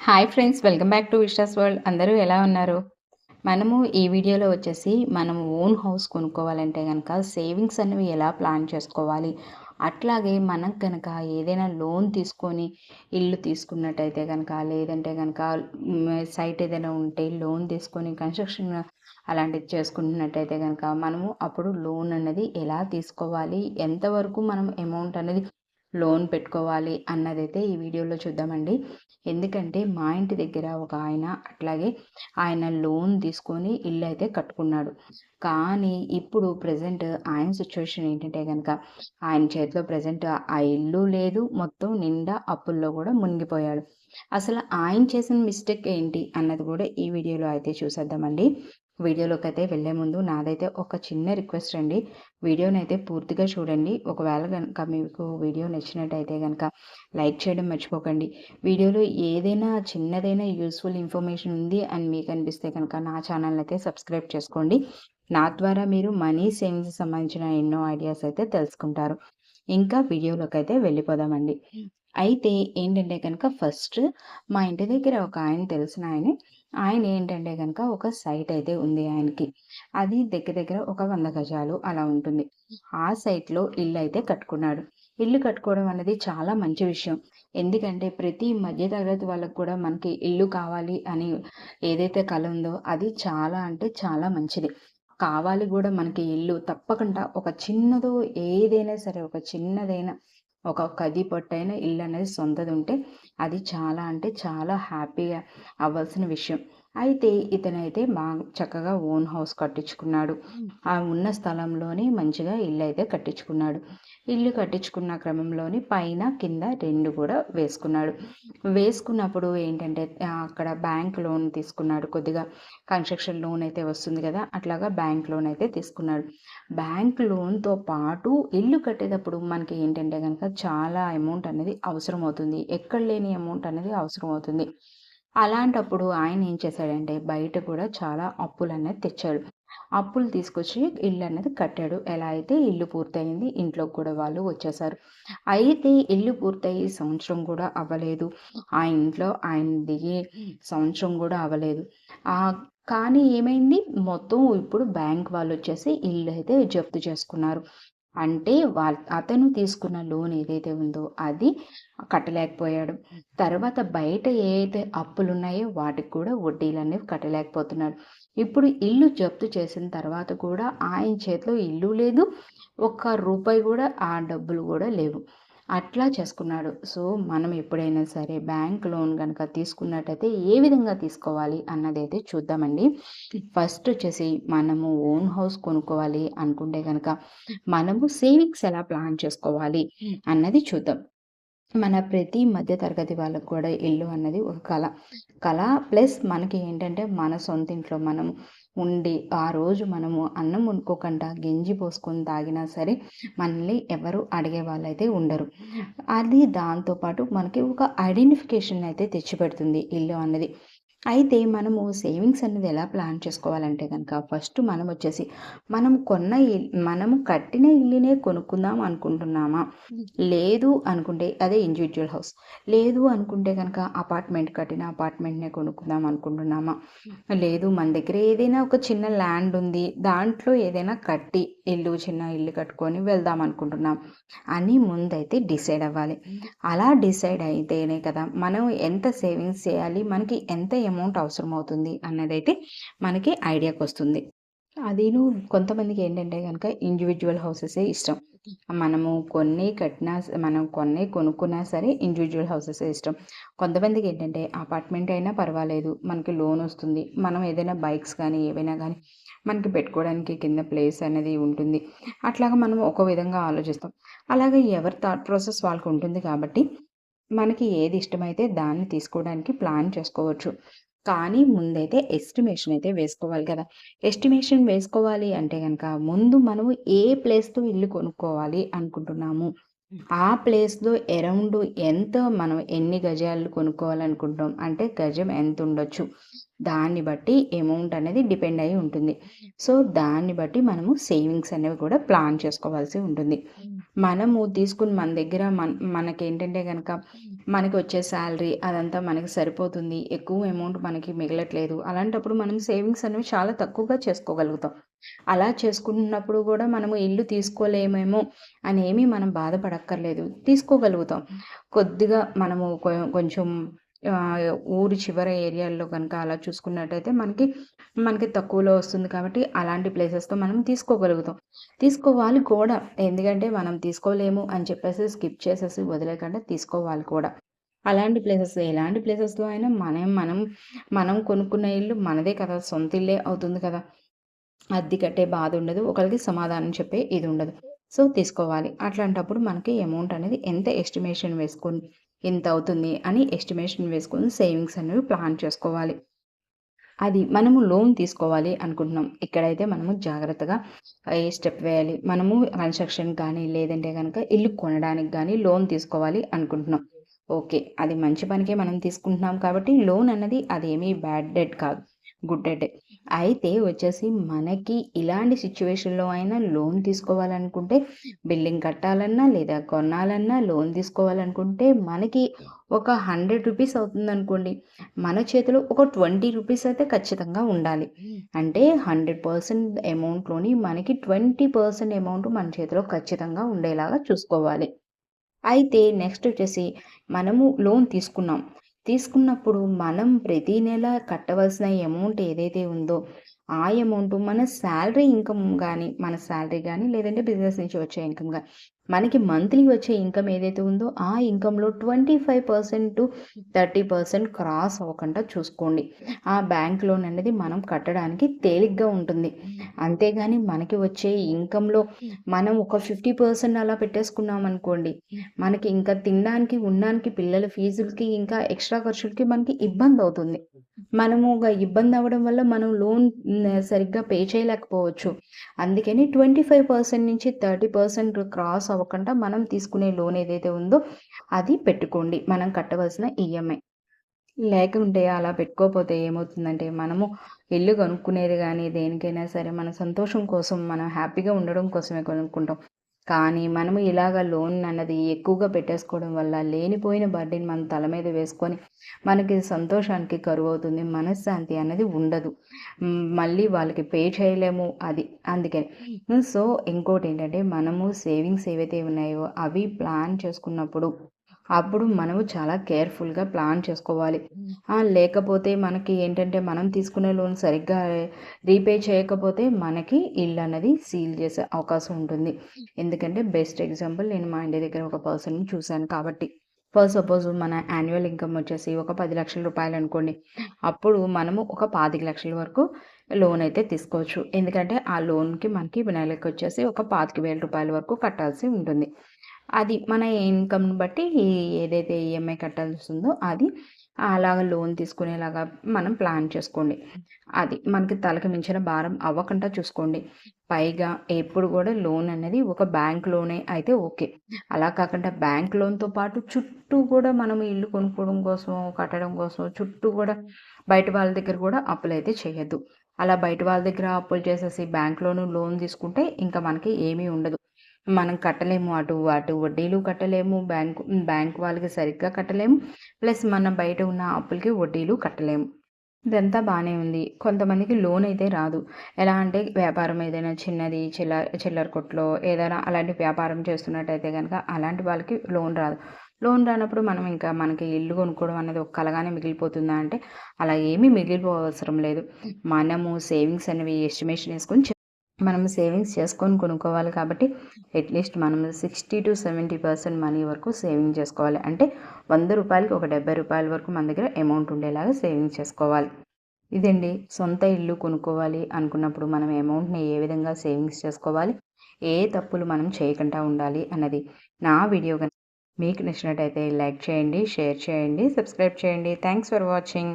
Hi friends welcome back to Visha's world. అందరూ ఎలా ఉన్నారు? మనము ఈ వీడియోలో వచ్చేసి మనం ఓన్ హౌస్ కొనుక్కోవాలంటే కనుక సేవింగ్స్ అనేవి ఎలా ప్లాన్ చేసుకోవాలి? అట్లాగే మనం కనుక ఏదైనా లోన్ తీసుకొని ఇల్లు తీసుకున్నట్టయితే కనుక లేదంటే కనుక సైట్ ఏదైనా ఉంటే లోన్ తీసుకొని కన్స్ట్రక్షన్ అలాంటిది చేసుకుంటున్నట్టయితే కనుక మనము అప్పుడు లోన్ అనేది ఎలా తీసుకోవాలి? ఎంతవరకు మనం అమౌంట్ అనేది లోన్ పెట్టుకోవాలి అన్నదైతే ఈ వీడియోలో చూద్దామండి. ఎందుకంటే మా ఇంటి దగ్గర ఒక ఆయన అట్లాగే ఆయన లోన్ తీసుకొని ఇల్లు అయితే కట్టుకున్నాడు. కానీ ఇప్పుడు ప్రజెంట్ ఆయన సిచ్యువేషన్ ఏంటంటే కనుక ఆయన చేతిలో ప్రజెంట్ ఆ ఇల్లు లేదు మొత్తం నిండా అప్పుల్లో కూడా మునిగిపోయాడు. అసలు ఆయన చేసిన మిస్టేక్ ఏంటి అన్నది కూడా ఈ వీడియోలో అయితే చూసేద్దామండి. వీడియోలోకి అయితే వెళ్ళే ముందు నాదైతే ఒక చిన్న రిక్వెస్ట్ అండి. వీడియోని అయితే పూర్తిగా చూడండి. ఒకవేళ కనుక మీకు వీడియో నచ్చినట్టయితే కనుక లైక్ చేయడం మర్చిపోకండి. వీడియోలో ఏదైనా చిన్నదైనా యూస్ఫుల్ ఇన్ఫర్మేషన్ ఉంది అని మీకు అనిపిస్తే కనుక నా ఛానల్ అయితే సబ్స్క్రైబ్ చేసుకోండి. నా ద్వారా మీరు మనీ సేవింగ్స్ సంబంధించిన ఎన్నో ఐడియాస్ అయితే తెలుసుకుంటారు. ఇంకా వీడియోలోకి అయితే వెళ్ళిపోదామండి అయితే ఏంటంటే కనుక ఫస్ట్ మా ఇంటి దగ్గర ఒక ఆయన తెలిసిన ఆయన ఆయన ఏంటంటే కనుక ఒక సైట్ అయితే ఉంది ఆయనకి. అది దగ్గర దగ్గర ఒక వంద గజాలు అలా ఉంటుంది. ఆ సైట్లో ఇల్లు అయితే కట్టుకున్నాడు. ఇల్లు కట్టుకోవడం అనేది చాలా మంచి విషయం. ఎందుకంటే ప్రతి మధ్యతరగతి వాళ్ళకు కూడా మనకి ఇల్లు కావాలి అని ఏదైతే కళ ఉందో అది చాలా అంటే చాలా మంచిది. కావాలి కూడా మనకి ఇల్లు తప్పకుండా ఒక చిన్నదో ఏదైనా సరే ఒక చిన్నదైనా ఒక కది పొట్టైన ఇల్లు అనేది సొంతది ఉంటే అది చాలా అంటే చాలా హ్యాపీగా అవ్వాల్సిన విషయం. అయితే ఇతనైతే బాగా చక్కగా ఓన్ హౌస్ కట్టించుకున్నాడు. ఆ ఉన్న స్థలంలోనే మంచిగా ఇల్లు అయితే కట్టించుకున్నాడు. ఇల్లు కట్టించుకున్న క్రమంలోని పైన కింద రెండు కూడా వేసుకున్నాడు. వేసుకున్నప్పుడు ఏంటంటే అక్కడ బ్యాంక్ లోన్ తీసుకున్నాడు కొద్దిగా. కన్స్ట్రక్షన్ లోన్ అయితే వస్తుంది కదా అట్లాగా బ్యాంక్ లోన్ అయితే తీసుకున్నాడు. బ్యాంక్ లోన్తో పాటు ఇల్లు కట్టేటప్పుడు మనకి ఏంటంటే కనుక చాలా అమౌంట్ అనేది అవసరం అవుతుంది ఎక్కడ లేని అమౌంట్ అనేది అవసరం అవుతుంది అలాంటప్పుడు ఆయన ఏం చేశాడంటే బయట కూడా చాలా అప్పులు అనేది తెచ్చాడు. అప్పులు తీసుకొచ్చి ఇల్లు అనేది కట్టాడు. ఎలా అయితే ఇల్లు పూర్తయింది ఇంట్లో కూడా వాళ్ళు వచ్చేసారు. అయితే ఇల్లు పూర్తయి సంవత్సరం కూడా అవ్వలేదు. ఆ ఇంట్లో ఆయన దిగి సంవత్సరం కూడా అవ్వలేదు. ఆ కానీ ఏమైంది? మొత్తం ఇప్పుడు బ్యాంక్ వాళ్ళు వచ్చేసి ఇల్లు అయితే జప్తు చేసుకున్నారు. అంటే వాళ్ళ అతను తీసుకున్న లోన్ ఏదైతే ఉందో అది కట్టలేకపోయాడు. తర్వాత బయట ఏదైతే అప్పులు ఉన్నాయో వాటికి కూడా వడ్డీలు అనేవి కట్టలేకపోతున్నాడు. ఇప్పుడు ఇల్లు జప్తు చేసిన తర్వాత కూడా ఆయన చేతిలో ఇల్లు లేదు. ఒక్క రూపాయి కూడా ఆ డబ్బులు కూడా లేవు. అట్లా చేసుకున్నాడు. సో మనం ఎప్పుడైనా సరే బ్యాంక్ లోన్ కనుక తీసుకున్నట్టయితే ఏ విధంగా తీసుకోవాలి అన్నది అయితే చూద్దామండి. ఫస్ట్ వచ్చేసి మనము ఓన్ హౌస్ కొనుక్కోవాలి అనుకుంటే కనుక మనము సేవింగ్స్ ఎలా ప్లాన్ చేసుకోవాలి అన్నది చూద్దాం. మన ప్రతి మధ్య తరగతి వాళ్ళకు కూడా ఇల్లు అన్నది ఒక కళ. కళ ప్లస్ మనకి ఏంటంటే మన సొంత ఇంట్లో మనము ఉండి ఆ రోజు మనము అన్నం వండుకోకుండా గెంజి పోసుకొని తాగినా సరే మనల్ని ఎవరు అడిగే వాళ్ళైతే ఉండరు. అది దాంతోపాటు మనకి ఒక ఐడెంటిఫికేషన్ అయితే తెచ్చిపెడుతుంది ఇల్లు అన్నది. అయితే మనము సేవింగ్స్ అనేది ఎలా ప్లాన్ చేసుకోవాలంటే కనుక ఫస్ట్ మనం వచ్చేసి మనం కొన్న మనము కట్టిన ఇల్లునే కొనుక్కుందాం అనుకుంటున్నామా? లేదు అనుకుంటే అదే ఇండివిజువల్ హౌస్ లేదు అనుకుంటే కనుక అపార్ట్మెంట్ కట్టిన అపార్ట్మెంట్నే కొనుక్కుందాం అనుకుంటున్నామా? లేదు మన దగ్గర ఏదైనా ఒక చిన్న ల్యాండ్ ఉంది దాంట్లో ఏదైనా కట్టి ఇల్లు చిన్న ఇల్లు కట్టుకొని వెళ్దాం అనుకుంటున్నాం అని ముందైతే డిసైడ్ అవ్వాలి. అలా డిసైడ్ అయితేనే కదా మనం ఎంత సేవింగ్స్ చేయాలి మనకి ఎంత అమౌంట్ అవసరం అవుతుంది అన్నదైతే మనకి ఐడియాకి వస్తుంది. అదిను కొంతమందికి ఏంటంటే కనుక ఇండివిజువల్ హౌసెసే ఇష్టం. మనము కొన్ని కట్టినా మనం కొన్ని కొనుక్కున్నా సరే ఇండివిజువల్ హౌసెస్ ఇష్టం. కొంతమందికి ఏంటంటే అపార్ట్మెంట్ అయినా పర్వాలేదు మనకి లోన్ వస్తుంది. మనం ఏదైనా బైక్స్ కానీ ఏవైనా కానీ మనకి పెట్టుకోవడానికి కింద ప్లేస్ అనేది ఉంటుంది. అట్లాగా మనం ఒక విధంగా ఆలోచిస్తాం. అలాగే ఎవరి థాట్ ప్రాసెస్ వాళ్ళకి ఉంటుంది కాబట్టి మనకి ఏది ఇష్టమైతే దాన్ని తీసుకోవడానికి ప్లాన్ చేసుకోవచ్చు. కానీ ముందైతే ఎస్టిమేషన్ అయితే వేసుకోవాలి కదా. ఎస్టిమేషన్ వేసుకోవాలి అంటే కనుక ముందు మనము ఏ ప్లేస్తో ఇల్లు కొనుక్కోవాలి అనుకుంటున్నాము? ఆ ప్లేస్లో అరౌండ్ ఎంత మనం ఎన్ని గజాలు కొనుక్కోవాలనుకుంటాం అంటే గజం ఎంత ఉండొచ్చు దాన్ని బట్టి అమౌంట్ అనేది డిపెండ్ అయి ఉంటుంది. సో దాన్ని బట్టి మనము సేవింగ్స్ అనేవి కూడా ప్లాన్ చేసుకోవాల్సి ఉంటుంది. మనము తీసుకుని మన దగ్గర మన మనకేంటంటే కనుక మనకి వచ్చే శాలరీ అదంతా మనకి సరిపోతుంది. ఎక్కువ అమౌంట్ మనకి మిగలట్లేదు. అలాంటప్పుడు మనం సేవింగ్స్ అనేవి చాలా తక్కువగా చేసుకోగలుగుతాం. అలా చేసుకున్నప్పుడు కూడా మనము ఇల్లు తీసుకోలేమేమో అనేమి మనం బాధపడక్కర్లేదు. తీసుకోగలుగుతాం. కొద్దిగా మనము కొంచెం ఊరి చివర ఏరియాల్లో కనుక అలా చూసుకున్నట్టయితే మనకి మనకి తక్కువలో వస్తుంది కాబట్టి అలాంటి ప్లేసెస్తో మనం తీసుకోగలుగుతాం. తీసుకోవాలి కూడా. ఎందుకంటే మనం తీసుకోలేము అని చెప్పేసి స్కిప్ చేసేసి వదిలేకుండా తీసుకోవాలి కూడా. అలాంటి ప్లేసెస్ ఎలాంటి ప్లేసెస్లో అయినా మనం మనం మనం కొనుక్కున్న ఇల్లు మనదే కదా. సొంత ఇల్లే అవుతుంది కదా. అద్దె కట్టే బాధ ఉండదు. ఒకరికి సమాధానం చెప్పే ఇది ఉండదు. సో తీసుకోవాలి. అట్లాంటప్పుడు మనకి అమౌంట్ అనేది ఎంత ఎస్టిమేషన్ వేసుకొని ఎంత అవుతుంది అని ఎస్టిమేషన్ వేసుకొని సేవింగ్స్ అనేవి ప్లాన్ చేసుకోవాలి. అది మనము లోన్ తీసుకోవాలి అనుకుంటున్నాం. ఇక్కడైతే మనము జాగ్రత్తగా ఏ స్టెప్ వేయాలి? మనము కన్స్ట్రక్షన్ కానీ లేదంటే కనుక ఇల్లు కొనడానికి కానీ లోన్ తీసుకోవాలి అనుకుంటున్నాం. ఓకే అది మంచి పనికే మనం తీసుకుంటున్నాం కాబట్టి లోన్ అన్నది అదేమీ బ్యాడ్ డెట్ కాదు. గుడ్ డెట్ అయితే వచ్చేసి మనకి ఇలాంటి సిచ్యువేషన్లో అయినా లోన్ తీసుకోవాలనుకుంటే బిల్డింగ్ కట్టాలన్నా లేదా కొనాలన్నా లోన్ తీసుకోవాలనుకుంటే మనకి ఒక హండ్రెడ్ రూపీస్ అవుతుంది అనుకోండి మన చేతిలో ఒక ట్వంటీ రూపీస్ అయితే ఖచ్చితంగా ఉండాలి. అంటే హండ్రెడ్ పర్సెంట్ అమౌంట్లోని మనకి ట్వంటీ పర్సెంట్ అమౌంట్ మన చేతిలో ఖచ్చితంగా ఉండేలాగా చూసుకోవాలి. అయితే నెక్స్ట్ వచ్చేసి మనము లోన్ తీసుకున్నాం. తీసుకున్నప్పుడు మనం ప్రతి నెల కట్టవలసిన అమౌంట్ ఏదైతే ఉందో ఆ అమౌంట్ మన శాలరీ ఇన్కమ్ కానీ మన శాలరీ కానీ లేదంటే బిజినెస్ నుంచి వచ్చే ఇన్కమ్ కానీ మనకి మంత్లీ వచ్చే ఇన్కమ్ ఏదైతే ఉందో ఆ ఇన్కంలో twenty five percent to thirty percent cross అవ్వకుండా చూసుకోండి. ఆ బ్యాంక్ లోన్ అనేది మనం కట్టడానికి తేలిగ్గా ఉంటుంది. అంతేగాని మనకి వచ్చే ఇన్కంలో మనం ఒక ఫిఫ్టీ పర్సెంట్ అలా పెట్టేసుకున్నాం అనుకోండి మనకి ఇంకా తినడానికి ఉండడానికి పిల్లల ఫీజులకి ఇంకా ఎక్స్ట్రా ఖర్చులకి మనకి ఇబ్బంది అవుతుంది. మనము ఇబ్బంది అవ్వడం వల్ల మనం లోన్ సరిగ్గా పే చేయలేకపోవచ్చు. అందుకని ట్వంటీ ఫైవ్ పర్సెంట్ నుంచి థర్టీ పర్సెంట్ క్రాస్ అవ్వకుండా మనం తీసుకునే లోన్ ఏదైతే ఉందో అది పెట్టుకోండి. మనం కట్టవలసిన ఈఎంఐ. లేకుంటే అలా పెట్టుకోకపోతే ఏమవుతుందంటే మనము ఇల్లు కొనుక్కునేది కానీ దేనికైనా సరే మన సంతోషం కోసం మనం హ్యాపీగా ఉండడం కోసమే కొనుక్కుంటాం. కానీ మనము ఇలాగ లోన్ అన్నది ఎక్కువగా పెట్టేసుకోవడం వల్ల లేనిపోయిన బర్డీని మన తల మీద వేసుకొని మనకి సంతోషానికి కరువు అవుతుంది మనశ్శాంతి అనేది ఉండదు. మళ్ళీ వాళ్ళకి పే చేయలేము అది అందుకని. సో ఇంకోటి ఏంటంటే మనము సేవింగ్స్ ఏవైతే ఉన్నాయో అవి ప్లాన్ చేసుకున్నప్పుడు అప్పుడు మనము చాలా కేర్ఫుల్గా ప్లాన్ చేసుకోవాలి. లేకపోతే మనకి ఏంటంటే మనం తీసుకునే లోన్ సరిగ్గా రీపే చేయకపోతే మనకి ఇల్లు అనేది సీల్ చేసే అవకాశం ఉంటుంది. ఎందుకంటే బెస్ట్ ఎగ్జాంపుల్ నేను మా ఇంటి దగ్గర ఒక పర్సన్ని చూశాను కాబట్టి. ఫస్ట్ సపోజ్ మన యాన్యువల్ ఇన్కమ్ వచ్చేసి ఒక పది లక్షల రూపాయలు అనుకోండి. అప్పుడు మనము ఒక పాతిక లక్షల వరకు లోన్ అయితే తీసుకోవచ్చు. ఎందుకంటే ఆ లోన్కి మనకి నెలకి వచ్చేసి ఒక పాతిక వేల రూపాయల వరకు కట్టాల్సి ఉంటుంది. అది మన ఇన్కమ్ని బట్టి ఏదైతే ఈఎంఐ కట్టాల్సి ఉందో అది అలాగ లోన్ తీసుకునేలాగా మనం ప్లాన్ చేసుకోండి. అది మనకి తలకి మించిన భారం అవ్వకుండా చూసుకోండి. పైగా ఎప్పుడు కూడా లోన్ అనేది ఒక బ్యాంక్లోనే అయితే ఓకే. అలా కాకుండా బ్యాంక్ లోన్తో పాటు చుట్టూ కూడా మనం ఇల్లు కొనుక్కోవడం కోసం కట్టడం కోసం చుట్టూ కూడా బయట వాళ్ళ దగ్గర కూడా అప్పులు అయితే చేయొద్దు. అలా బయట వాళ్ళ దగ్గర అప్పులు చేసేసి బ్యాంక్లోను లోన్ తీసుకుంటే ఇంకా మనకి ఏమీ ఉండదు. మనం కట్టలేము అటు అటు వడ్డీలు కట్టలేము బ్యాంకు బ్యాంక్ వాళ్ళకి సరిగ్గా కట్టలేము ప్లస్ మన బయట ఉన్న అప్పులకి వడ్డీలు కట్టలేము. ఇదంతా బాగానే ఉంది. కొంతమందికి లోన్ అయితే రాదు. ఎలా అంటే వ్యాపారం ఏదైనా చిన్నది చిల్లర చిల్లర కొట్లో ఏదైనా అలాంటి వ్యాపారం చేస్తున్నట్టయితే కనుక అలాంటి వాళ్ళకి లోన్ రాదు. లోన్ రానప్పుడు మనం ఇంకా మనకి ఇల్లు కొనుక్కోవడం అనేది ఒక కలగానే మిగిలిపోతుందా అంటే అలా ఏమీ మిగిలిపోవసరం లేదు. మనము సేవింగ్స్ అనేవి ఎస్టిమేషన్ వేసుకొని మనం సేవింగ్స్ చేసుకొని కొనుక్కోవాలి కాబట్టి అట్లీస్ట్ మనం sixty to seventy percent money వరకు సేవింగ్ చేసుకోవాలి. అంటే వంద రూపాయలకి ఒక డెబ్బై రూపాయల వరకు మన దగ్గర అమౌంట్ ఉండేలాగా సేవింగ్ చేసుకోవాలి. ఇదండి సొంత ఇల్లు కొనుక్కోవాలి అనుకున్నప్పుడు మనం అమౌంట్ని ఏ విధంగా సేవింగ్స్ చేసుకోవాలి? ఏ తప్పులు మనం చేయకుండా ఉండాలి అన్నది నా వీడియో మీకు నచ్చినట్టయితే లైక్ చేయండి షేర్ చేయండి సబ్స్క్రైబ్ చేయండి. Thanks for watching